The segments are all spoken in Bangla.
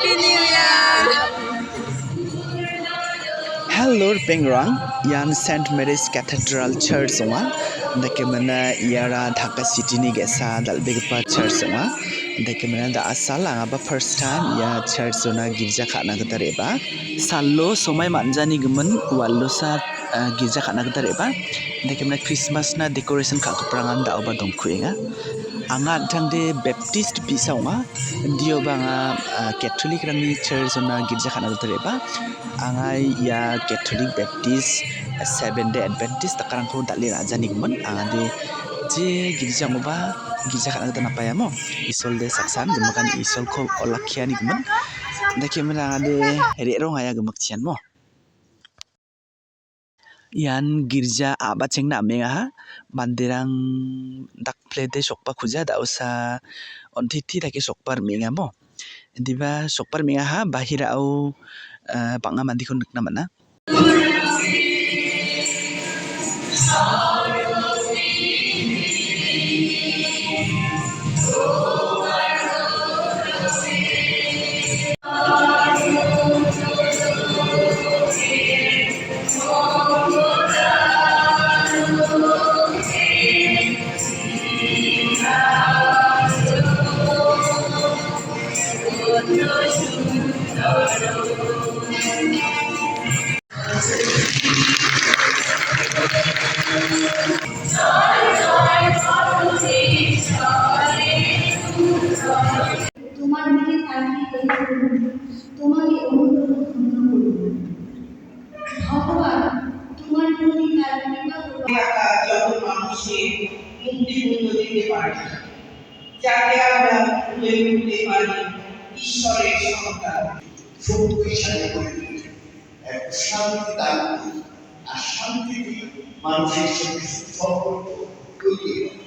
Happy New Year! Hello Pengrang, yan St. Mary's Cathedral Church songa. Dake mana iara Dhaka City ni gesa dalbegipa church songa. Dake mana da asal anga ba first time ya church zona girja khana gdar eba. Sallo somai manjani gemen wallo sa uh, girja khana gdar eba. Dake mana Christmas na decoration kha kaprangan da oba dongkhuenga. Anga tangde baptist bisa ong dio banga uh, catholic rangni church na girja khana gdar eba anga ya catholic baptist uh, seven day adventist takarang ko dali rajani gumon anga de je girja moba girja khana gdar napaya mo isol de saksan gemakan isol ko olakhiani gumon dake mena anga de re rong aya gemak chian mo iyan girja a·bachengna amengaha manderang dakple de sokba kuja da·osa ontiti dake sokba rim·enga mo. Indiba sokba rim·engaha bahirao bang·a eh, mandeko nikna man·a Thank you. দিতে পারি যাকে আমরা তুলে উঠতে পারি, ঈশ্বরের সন্তান শক্তিশালী করে এক শান্তি করি আর শান্তি দিয়ে মানুষের সঙ্গে সম্পর্ক তৈরি হয়।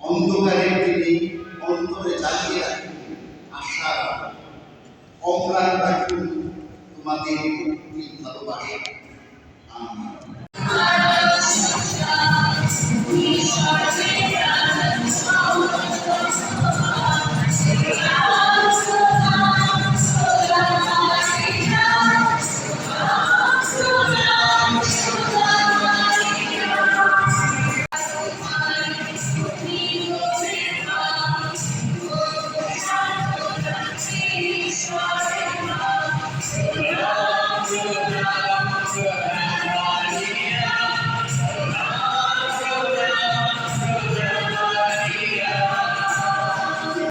অন্ধকারের দিনে অন্তরে জ্বালিয়ে রাখুন আশা। অম্লান রাখুন তোমাদের ভালোবাসা আমিন